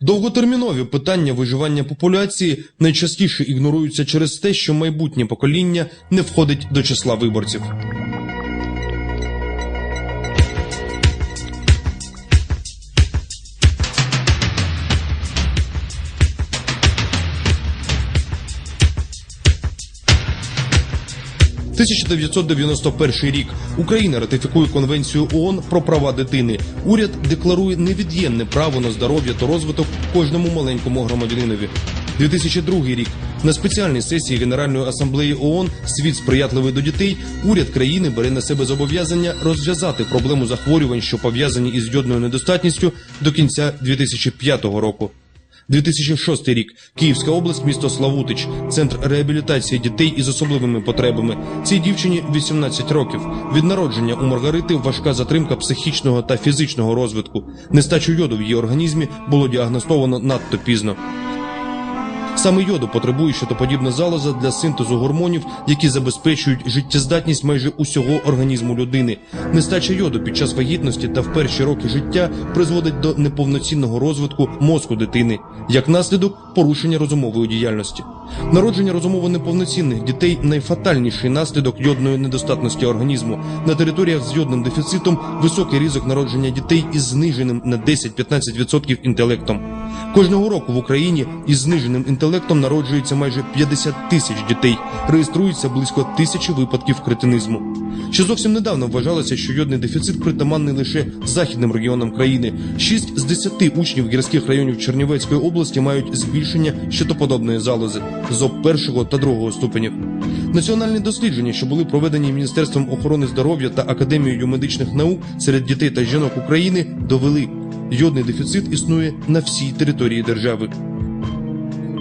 Довготермінові питання виживання популяції найчастіше ігноруються через те, що майбутнє покоління не входить до числа виборців. – 1991 рік Україна ратифікує конвенцію ООН про права дитини. Уряд декларує невід'ємне право на здоров'я та розвиток кожному маленькому громадянинові. 2002 рік на спеціальній сесії Генеральної асамблеї ООН Світ сприятливий до дітей. Уряд країни бере на себе зобов'язання розв'язати проблему захворювань, що пов'язані із йодною недостатністю до кінця 2005 року. 2006 рік. Київська область, місто Славутич, центр реабілітації дітей із особливими потребами. Цій дівчині 18 років. Від народження у Маргарити важка затримка психічного та фізичного розвитку. Нестачу йоду в її організмі було діагностовано надто пізно. Саме йоду потребує щитоподібна залоза для синтезу гормонів, які забезпечують життєздатність майже усього організму людини. Нестача йоду під час вагітності та в перші роки життя призводить до неповноцінного розвитку мозку дитини, як наслідок порушення розумової діяльності. Народження розумово неповноцінних дітей найфатальніший наслідок йодної недостатності організму. На територіях з йодним дефіцитом високий ризик народження дітей із зниженим на 10-15% інтелектом. Кожного року в Україні із зниженим інтелектом народжується майже 50 тисяч дітей. Реєструється близько тисячі випадків кретинизму. Ще зовсім недавно вважалося, що йодний дефіцит притаманний лише західним регіонам країни. Шість з десяти учнів гірських районів Чернівецької області мають збільшення щитоподобної залози ЗОП першого та другого ступенів. Національні дослідження, що були проведені Міністерством охорони здоров'я та Академією медичних наук серед дітей та жінок України, довели, йодний дефіцит існує на всій території держави.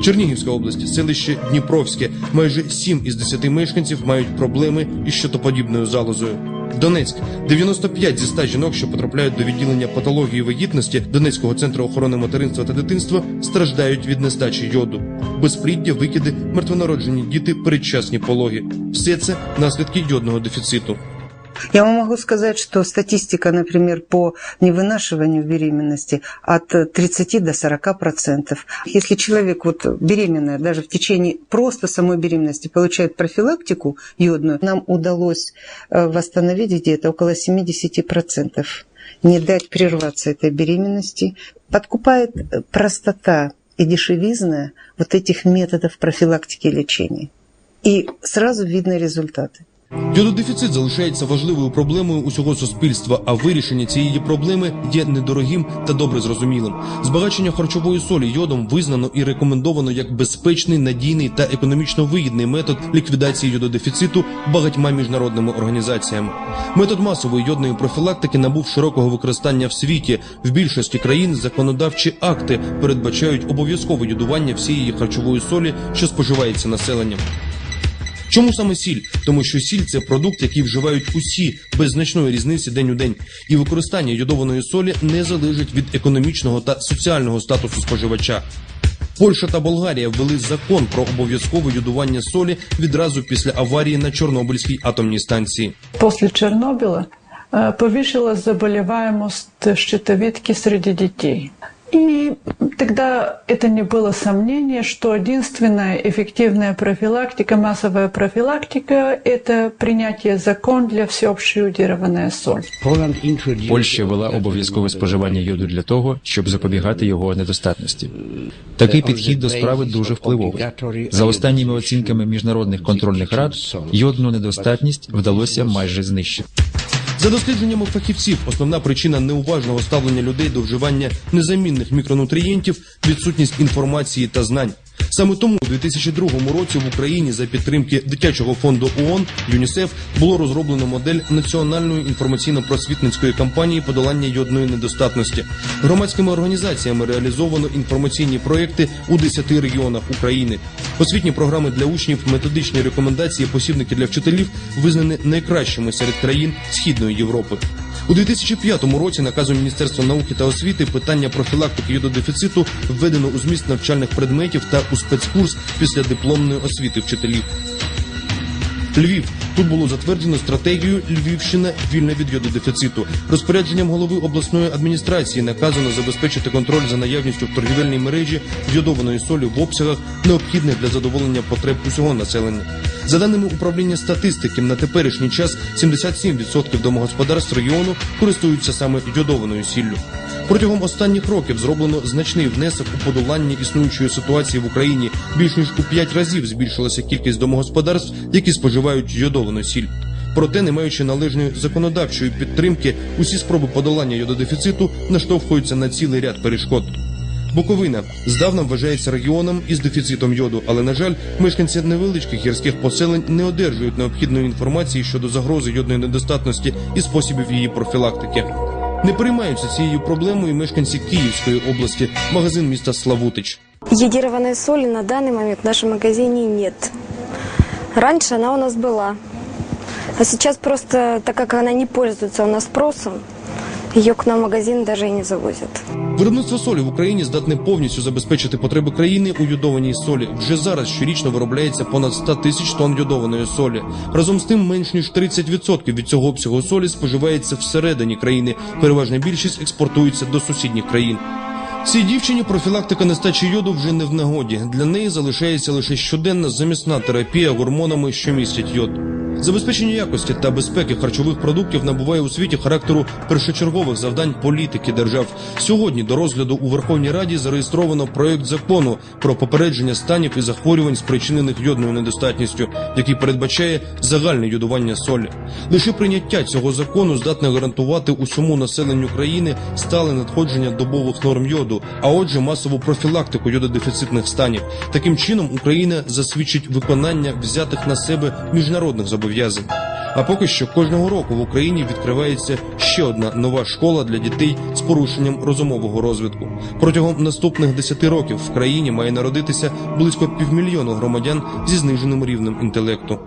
Чернігівська область, селище Дніпровське. Майже 7 із 10 мешканців мають проблеми із щитоподібною залозою. Донецьк 95 зі 100 жінок, що потрапляють до відділення патології вагітності Донецького центру охорони материнства та дитинства, страждають від нестачі йоду. Безпліддя, викиди, мертвонароджені діти, передчасні пологи. Все це наслідки йодного дефіциту. Я вам могу сказать, что статистика, например, по невынашиванию беременности от 30 до 40 процентов. Если человек вот беременная, даже в течение просто самой беременности получает профилактику йодную, нам удалось э, восстановить где-то около 70 процентов. Не дать прерваться этой беременности. Подкупает э, простота и дешевизна вот этих методов профилактики и лечения. И сразу видны результаты. Йододефіцит залишається важливою проблемою усього суспільства, а вирішення цієї проблеми є недорогим та добре зрозумілим. Збагачення харчової солі йодом визнано і рекомендовано як безпечний, надійний та економічно вигідний метод ліквідації йододефіциту багатьма міжнародними організаціями. Метод масової йодної профілактики набув широкого використання в світі. В більшості країн законодавчі акти передбачають обов'язкове йодування всієї харчової солі, що споживається населенням. Чому саме сіль? Тому що сіль це продукт, який вживають усі без значної різниці день у день, і використання йодованої солі не залежить від економічного та соціального статусу споживача. Польща та Болгарія ввели закон про обов'язкове йодування солі відразу після аварії на Чорнобильській атомній станції. После Чернобыля э, повысилась заболеваемость щитовидки среди детей. И тогда это не было сомнения, что единственная эффективная профилактика, массовая профилактика – это принятие закон для всеобщей йодированная соль. Польща ввела обов'язкове споживання йоду для того, щоб запобігати його недостатності. Такий підхід до справи дуже впливовий. За останніми оцінками міжнародних контрольних рад, йодну недостатність вдалося майже знищити. За дослідженнями фахівців, основна причина неуважного ставлення людей до вживання незамінних мікронутрієнтів відсутність інформації та знань. Саме тому у 2002 році в Україні за підтримки дитячого фонду ООН ЮНІСЕФ було розроблено модель національної інформаційно-просвітницької кампанії подолання йодної недостатності. Громадськими організаціями реалізовано інформаційні проекти у 10 регіонах України. Освітні програми для учнів, методичні рекомендації, посібники для вчителів визнані найкращими серед країн Східної Європи. У 2005 році наказом Міністерства науки та освіти питання профілактики йододефіциту введено у зміст навчальних предметів та у спецкурс після дипломної освіти вчителів. Львів Тут було затверджено стратегію Львівщина вільна від йододефіциту. Розпорядженням голови обласної адміністрації наказано забезпечити контроль за наявністю в торгівельній мережі йодованої солі в обсягах, необхідних для задоволення потреб усього населення. За даними управління статистики, на теперішній час 77% домогосподарств регіону користуються саме йодованою сіллю. Протягом останніх років зроблено значний внесок у подолання існуючої ситуації в Україні. Більш ніж у 5 разів збільшилася кількість домогосподарств, які споживають йодовану сіль. Проте, не маючи належної законодавчої підтримки, усі спроби подолання йододефіциту наштовхуються на цілий ряд перешкод. Буковина здавна вважається регіоном із дефіцитом йоду, але на жаль, мешканці невеличких гірських поселень не одержують необхідної інформації щодо загрози йодної недостатності і способів її профілактики. Не переймаються цією проблемою мешканці Київської області, магазин міста Славутич. Йодированной соли на данный момент в нашем магазине нет. Раньше она у нас была. А сейчас просто, так как она не пользуется у нас спросом, ее к нам магазин даже и не завозят. Виробництво солі в Україні здатне повністю забезпечити потреби країни у йодованій солі. Вже зараз щорічно виробляється понад 100 тисяч тонн йодованої солі. Разом з тим, менш ніж 30% від цього обсягу солі споживається всередині країни. Переважна більшість експортується до сусідніх країн. Цій дівчині профілактика нестачі йоду вже не в нагоді. Для неї залишається лише щоденна замісна терапія гормонами, що містять йод. Забезпечення якості та безпеки харчових продуктів набуває у світі характеру першочергових завдань політики держав. Сьогодні до розгляду у Верховній Раді зареєстровано проект закону про попередження станів і захворювань, спричинених йодною недостатністю, який передбачає загальне йодування солі. Лише прийняття цього закону здатне гарантувати усьому населенню країни стале надходження добових норм йоду, а отже, масову профілактику йододефіцитних станів. Таким чином Україна засвідчить виконання взятих на себе міжнародних зобов'язань. А поки що кожного року в Україні відкривається ще одна нова школа для дітей з порушенням розумового розвитку. Протягом наступних 10 років в країні має народитися близько півмільйону громадян зі зниженим рівнем інтелекту.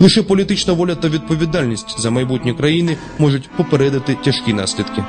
Лише політична воля та відповідальність за майбутнє країни можуть попередити тяжкі наслідки.